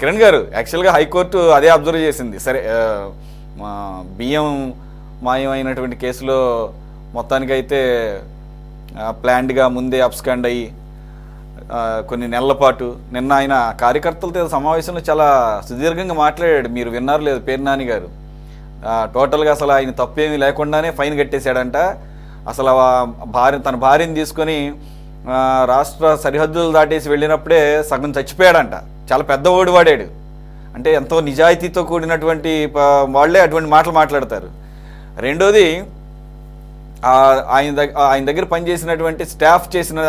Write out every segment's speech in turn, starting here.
కిరణ్ గారు యాక్చువల్గా హైకోర్టు అదే అబ్జర్వ్ చేసింది. సరే మా బియ్యం మాయమైనటువంటి కేసులో మొత్తానికైతే ప్లాన్డ్గా ముందే అబ్స్కాండ్ అయ్యి కొన్ని నెలల పాటు నిన్న ఆయన కార్యకర్తలతో సమావేశంలో చాలా సుదీర్ఘంగా మాట్లాడాడు. మీరు విన్నారు లేదు పేరు నాని గారు. టోటల్గా అసలు ఆయన తప్పేమీ లేకుండానే ఫైన్ కట్టేశాడంట. అసలు భార్య తన భార్యను తీసుకొని రాష్ట్ర సరిహద్దులు దాటేసి వెళ్ళినప్పుడే సగం చచ్చిపోయాడంట. చాలా పెద్ద ఓడి వాడాడు. అంటే ఎంతో నిజాయితీతో కూడినటువంటి వాళ్ళే అటువంటి మాటలు మాట్లాడతారు. రెండోది ఆయన దగ్గర ఆయన దగ్గర పనిచేసినటువంటి స్టాఫ్ చేసిన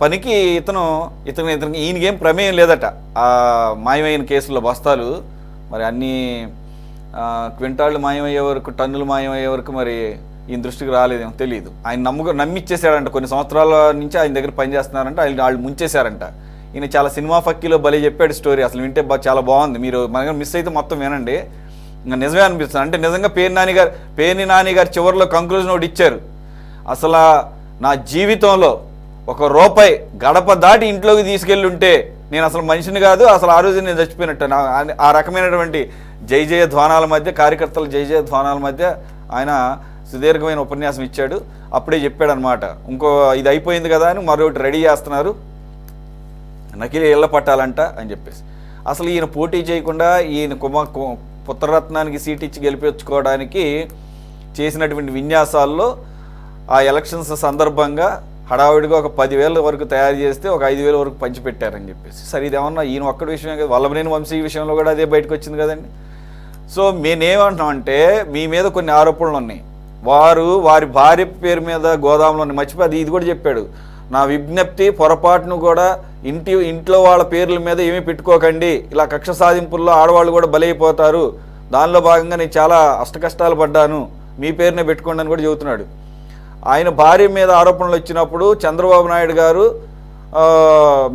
పనికి ఇతను ఇతను ఇతనికి ఈయనకేం ప్రమేయం లేదట. ఆ మాయమైన కేసుల్లో బస్తాలు మరి అన్ని క్వింటాళ్ళు మాయమయ్యే వరకు టన్నులు మాయమయ్యే వరకు మరి ఈయన దృష్టికి రాలేదేమో తెలియదు ఆయన నమ్ముకు నమ్మిచ్చేసాడంట కొన్ని సంవత్సరాల నుంచి ఆయన దగ్గర పనిచేస్తున్నారంట. ఆయన వాళ్ళు ముంచేశారంట. ఈయన చాలా సినిమా ఫక్కీలో భలే చెప్పాడు స్టోరీ. అసలు వింటే చాలా బాగుంది. మీరు మన మిస్ అయితే మొత్తం వినండి. ఇంకా నిజమే అనిపిస్తుంది. అంటే నిజంగా పేరు నాని గారు పేర్ని నాని గారు చివరిలో కంక్లూజన్ ఒకటి ఇచ్చారు. అసలు నా జీవితంలో ఒక రూపాయి గడప దాటి ఇంట్లోకి తీసుకెళ్ళి ఉంటే నేను అసలు మనిషిని కాదు అసలు ఆ రోజు నేను చచ్చిపోయినట్టు. ఆ- రకమైనటువంటి జై జయ ధ్వానాల మధ్య కార్యకర్తల జై జయ ధ్వానాల మధ్య ఆయన సుదీర్ఘమైన ఉపన్యాసం ఇచ్చాడు. అప్పుడే చెప్పాడు అనమాట ఇంకో ఇది అయిపోయింది కదా అని మరొకటి రెడీ చేస్తున్నారు. నకిలీ ఇళ్ళ పట్టాలంట అని చెప్పేసి. అసలు ఈయన పోటీ చేయకుండా ఈయన కుమ కు- పుత్రరత్నానికి సీట్ ఇచ్చి గెలిపించుకోవడానికి చేసినటువంటి విన్యాసాల్లో ఆ ఎలక్షన్స్ సందర్భంగా హడావిడిగా ఒక పదివేల వరకు తయారు చేస్తే ఒక ఐదు వేల వరకు పంచిపెట్టారని చెప్పేసి. సరే ఇదేమన్నా ఈయన ఒక్కడి విషయమే కదా వల్లభనేని వంశీ విషయంలో కూడా అదే బయటకు వచ్చింది కదండి. సో మేమేమంటున్నాం అంటే మీ మీద కొన్ని ఆరోపణలు ఉన్నాయి వారు వారి భార్య పేరు మీద గోదాంలో మర్చిపోయి అది ఇది కూడా చెప్పాడు. నా విజ్ఞప్తి పొరపాటును కూడా ఇంటి ఇంట్లో వాళ్ళ పేర్ల మీద ఏమీ పెట్టుకోకండి. ఇలా కక్ష సాధింపుల్లో ఆడవాళ్ళు కూడా బలైపోతారు. దానిలో భాగంగా నేను చాలా అష్టకష్టాలు పడ్డాను. మీ పేరునే పెట్టుకోండి అని కూడా చెబుతున్నాడు. ఆయన భార్య మీద ఆరోపణలు వచ్చినప్పుడు చంద్రబాబు నాయుడు గారు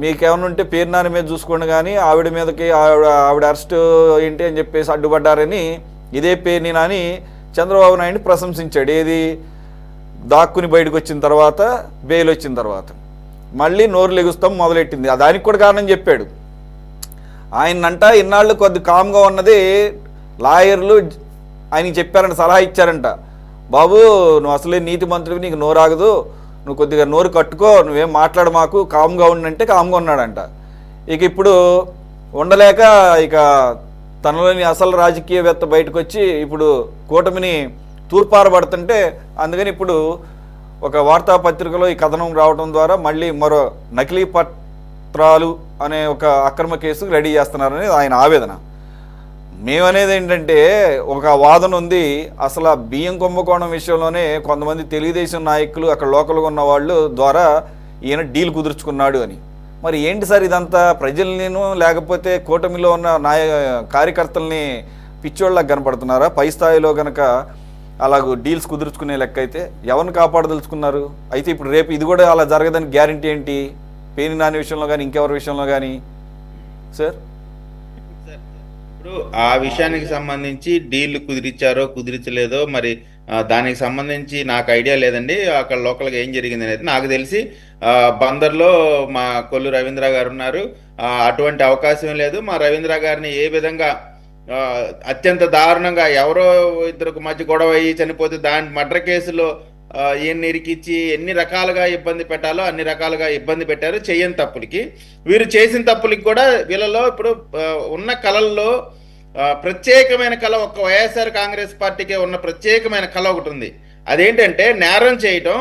మీకేమైనా ఉంటే పేరు నాన్న మీద చూసుకోండి కానీ ఆవిడ మీదకి ఆవిడ ఆవిడ అరెస్ట్ ఏంటి అని చెప్పేసి అడ్డుపడ్డారని ఇదే పేరుని నాని చంద్రబాబు నాయుడిని ప్రశంసించాడు. ఏది? దాక్కుని బయటకు వచ్చిన తర్వాత బెయిల్ వచ్చిన తర్వాత. మళ్ళీ నోరు లెగుస్తాం మొదలెట్టింది. దానికి కూడా కారణం చెప్పాడు. ఆయనంట ఇన్నాళ్ళు కొద్ది కామ్గా ఉన్నది లాయర్లు ఆయనకి చెప్పారంట సలహా ఇచ్చారంట. బాబు నువ్వు అసలే నీతి మంత్రివి నీకు నోరాగదు నువ్వు కొద్దిగా నోరు కట్టుకో నువ్వేం మాట్లాడు మాకు కామ్గా ఉండంటే కామ్గా ఉన్నాడంట. ఇక ఇప్పుడు ఉండలేక ఇక తనలోని అసలు రాజకీయవేత్త బయటకు వచ్చి ఇప్పుడు కూటమిని తూర్పారబడుతుంటే అందుకని ఇప్పుడు ఒక వార్తాపత్రికలో ఈ కథనం రావడం ద్వారా మళ్ళీ మరో నకిలీ పత్రాలు అనే ఒక అక్రమ కేసు రెడీ చేస్తున్నారని ఆయన ఆవేదన. మేమనేది ఏంటంటే ఒక వాదన ఉంది అసలు ఆ బియ్యం కుంభకోణం విషయంలోనే కొంతమంది తెలుగుదేశం నాయకులు అక్కడ లోకల్గా ఉన్న వాళ్ళు ద్వారా ఈయన డీల్ కుదుర్చుకున్నాడు అని. మరి ఏంటి సార్ ఇదంతా? ప్రజల్నిను లేకపోతే కూటమిలో ఉన్న నాయ కార్యకర్తల్ని పిచ్చోళ్ళకి కనపడుతున్నారా? పై స్థాయిలో కనుక అలాగూ డీల్స్ కుదుర్చుకునే లెక్క అయితే ఎవరిని కాపాడదలుచుకున్నారు? అయితే ఇప్పుడు రేపు ఇది కూడా అలా జరగదని గ్యారంటీ ఏంటి? పేని నాని విషయంలో కానీ ఇంకెవరి విషయంలో కానీ సార్? ఇప్పుడు ఆ విషయానికి సంబంధించి డీల్ కుదిరిచ్చారో కుదిరించలేదో మరి దానికి సంబంధించి నాకు ఐడియా లేదండి. అక్కడ లోకల్గా ఏం జరిగింది అనేది నాకు తెలిసి బందర్లో మా కొల్లు రవీంద్ర గారు ఉన్నారు. అటువంటి అవకాశం లేదు. మా రవీంద్ర గారిని ఏ విధంగా అత్యంత దారుణంగా ఎవరో ఇద్దరికి మధ్య గొడవ అయ్యి చనిపోతే దాని మర్డర్ కేసులో ఆ, ఈయన్ని ఇరికిచ్చి ఎన్ని రకాలుగా ఇబ్బంది పెట్టాలో అన్ని రకాలుగా ఇబ్బంది పెట్టారు చేయని తప్పులకి. వీరు చేసిన తప్పులకి కూడా వీళ్ళలో ఇప్పుడు ఉన్న కళల్లో ప్రత్యేకమైన కళ ఒక వైఎస్ఆర్ కాంగ్రెస్ పార్టీకి ఉన్న ప్రత్యేకమైన కళ ఒకటి ఉంది. అదేంటంటే నేరం చేయటం.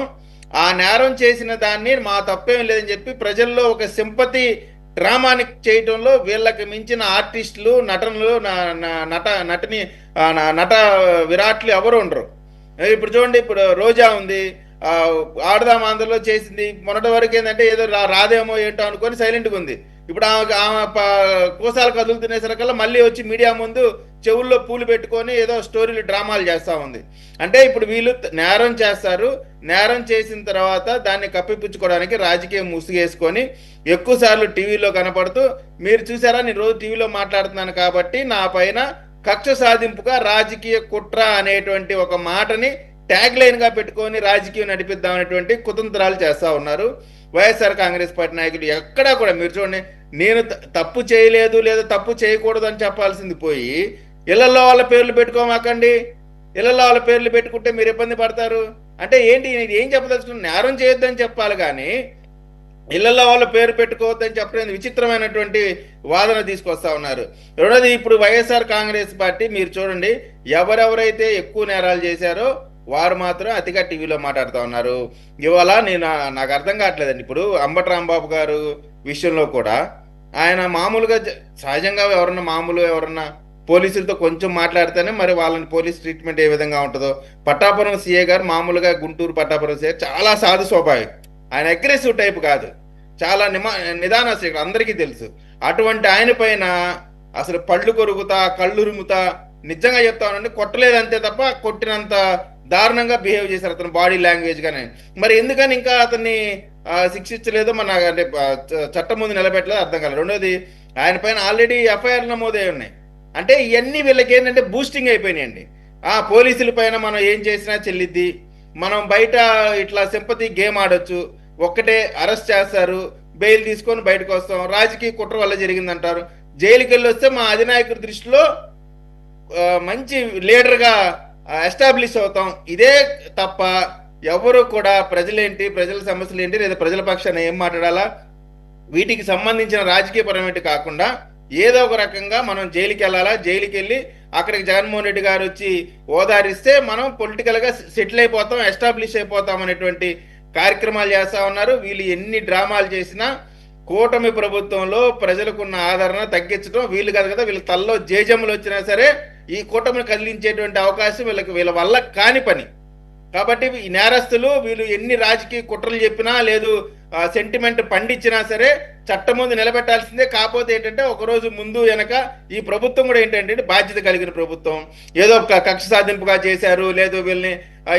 ఆ నేరం చేసిన దాన్ని మా తప్పేం లేదని చెప్పి ప్రజల్లో ఒక సింపతి డ్రామాని చేయటంలో వీళ్ళకి మించిన ఆర్టిస్టులు నటనలు నట నటిని నట విరాట్లు ఎవరు ఉండరు. ఇప్పుడు చూడండి ఇప్పుడు రోజా ఉంది ఆడదాం ఆంధ్రలో చేసింది మొన్నటి వరకు ఏంటంటే ఏదో రా- రాదేమో ఏంటో అనుకొని సైలెంట్గా ఉంది. ఇప్పుడు ఆమె ఆమె ప- కోసాలు కదులు తినేసరికల్లా మళ్ళీ వచ్చి మీడియా ముందు చెవుల్లో పూలు పెట్టుకొని ఏదో స్టోరీలు డ్రామాలు చేస్తూ ఉంది. అంటే ఇప్పుడు వీళ్ళు నేరం చేస్తారు. నేరం చేసిన తర్వాత దాన్ని కప్పిపుచ్చుకోవడానికి రాజకీయం ముసుగేసుకొని ఎక్కువసార్లు టీవీలో కనపడుతూ మీరు చూసారా నేను రోజు టీవీలో మాట్లాడుతున్నాను కాబట్టి నా పైన కక్ష సాధింపుగా రాజకీయ కుట్ర అనేటువంటి ఒక మాటని ట్యాగ్ లైన్గా పెట్టుకొని రాజకీయం నడిపిద్దాం అనేటువంటి కుతంత్రాలు చేస్తూ ఉన్నారు. వైఎస్ఆర్ కాంగ్రెస్ పార్టీ నాయకులు ఎక్కడా కూడా మీరు చూడండి నేను తప్పు చేయలేదు లేదా తప్పు చేయకూడదు అని చెప్పాల్సింది పోయి ఇళ్ళలో వాళ్ళ పేర్లు పెట్టుకోమాకండి. ఇళ్ళలో వాళ్ళ పేర్లు పెట్టుకుంటే మీరు ఇబ్బంది పడతారు. అంటే ఏంటి ఇది? ఏం చెప్పదలుచుకున్న? నేరం చేయొద్దని చెప్పాలి కానీ ఇళ్ళలో వాళ్ళ పేరు పెట్టుకోవద్దని చెప్పడం విచిత్రమైనటువంటి వాదన తీసుకొస్తా ఉన్నారు. రెండోది ఇప్పుడు వైఎస్ఆర్ కాంగ్రెస్ పార్టీ మీరు చూడండి ఎవరెవరైతే ఎక్కువ నేరాలు చేశారో వారు మాత్రం అతిగా టీవీలో మాట్లాడుతూ ఉన్నారు. ఇవాళ నేను నాకు అర్థం కావట్లేదండి. ఇప్పుడు అంబటి రాంబాబు గారు విషయంలో కూడా ఆయన మామూలుగా సహజంగా ఎవరన్నా మామూలు ఎవరన్నా పోలీసులతో కొంచెం మాట్లాడితేనే మరి వాళ్ళని పోలీస్ ట్రీట్మెంట్ ఏ విధంగా ఉంటుందో. పట్టాపురం సీఏ గారు మామూలుగా గుంటూరు పట్టాపురం సీఏ చాలా సాధు స్వభావం. ఆయన అగ్రెసివ్ టైప్ కాదు. చాలా నిమా నిదానస్తుడు అందరికీ తెలుసు. అటువంటి ఆయన పైన అసలు పళ్ళు కొరుకుతా కళ్ళు రుముతా నిజంగా చెప్తానండి కొట్టలేదు అంతే తప్ప కొట్టినంత దారుణంగా బిహేవ్ చేశారు అతని బాడీ లాంగ్వేజ్ కానీ మరి ఎందుకని ఇంకా అతన్ని శిక్షించలేదో మన అంటే చ- చట్టం ముందు నిలబెట్టలేదు అర్థం కాలేదు. రెండోది ఆయన పైన ఆల్రెడీ ఎఫ్ఐఆర్ నమోదై ఉన్నాయి. అంటే ఇవన్నీ వీళ్ళకి ఏంటంటే బూస్టింగ్ అయిపోయినాయండి. ఆ పోలీసుల పైన మనం ఏం చేసినా చెల్లిద్ది. మనం బయట ఇట్లా సింపతి గేమ్ ఆడొచ్చు. ఒక్కటే అరెస్ట్ చేస్తారు. బెయిల్ తీసుకొని బయటకు వస్తాం. రాజకీయ కుట్ర వల్ల జరిగిందంటారు. జైలుకి వెళ్ళి వస్తే మా అధినాయకుడి దృష్టిలో మంచి లీడర్గా ఎస్టాబ్లిష్ అవుతాం. ఇదే తప్ప ఎవరు కూడా ప్రజలేంటి ప్రజల సమస్యలు ఏంటి లేదా ప్రజల పక్షాన ఏం మాట్లాడాలా? వీటికి సంబంధించిన రాజకీయ రాజకీయపరమైనవి కాకుండా ఏదో ఒక రకంగా మనం జైలుకి వెళ్ళాలా జైలుకి వెళ్ళి అక్కడికి జగన్మోహన్ రెడ్డి గారు వచ్చి ఓదారిస్తే మనం పొలిటికల్గా సెటిల్ అయిపోతాం ఎస్టాబ్లిష్ అయిపోతాం అనేటువంటి కార్యక్రమాలు చేస్తా ఉన్నారు. వీళ్ళు ఎన్ని డ్రామాలు చేసినా కూటమి ప్రభుత్వంలో ప్రజలకున్న ఆదరణ తగ్గించడం వీళ్ళు కాదు కదా వీళ్ళ తల్లో జేజములు వచ్చినా సరే ఈ కూటమిని కదిలించేటువంటి అవకాశం వీళ్ళకి వీళ్ళ వల్ల కాని పని. కాబట్టి ఈ నేరస్తులు వీళ్ళు ఎన్ని రాజకీయ కుట్రలు చెప్పినా లేదు సెంటిమెంట్ పండించినా సరే చట్టం ముందు నిలబెట్టాల్సిందే. కాకపోతే ఏంటంటే ఒక రోజు ముందు వెనక ఈ ప్రభుత్వం కూడా ఏంటంటే బాధ్యత కలిగిన ప్రభుత్వం. ఏదో ఒక కక్ష సాధింపుగా చేశారు లేదో వీళ్ళని ఆ,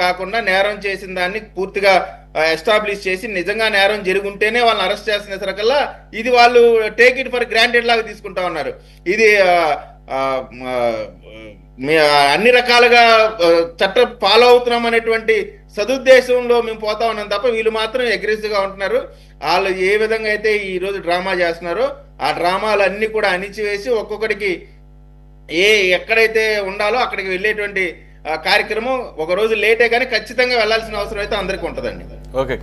కాకుండా నేరం చేసిన దాన్ని పూర్తిగా ఎస్టాబ్లిష్ చేసి నిజంగా నేరం జరుగుంటేనే వాళ్ళని అరెస్ట్ చేసిన సరికల్లా ఇది వాళ్ళు టేక్ ఇట్ ఫర్ గ్రాంటెడ్ లాగా తీసుకుంటా ఉన్నారు. ఇది అన్ని రకాలుగా చట్టం ఫాలో అవుతున్నాం అనేటువంటి సదుద్దేశంలో మేము పోతా ఉన్నాం తప్ప వీళ్ళు మాత్రం అగ్రెసివ్గా ఉంటున్నారు. వాళ్ళు ఏ విధంగా అయితే ఈ రోజు డ్రామా చేస్తున్నారో ఆ డ్రామాలు కూడా అణిచివేసి ఒక్కొక్కడికి ఏ ఎక్కడైతే ఉండాలో అక్కడికి వెళ్ళేటువంటి కార్యక్రమం ఒక రోజు లేటే కానీ ఖచ్చితంగా వెళ్ళాల్సిన అవసరం అయితే అందరికీ ఉంటుందండి. ఓకే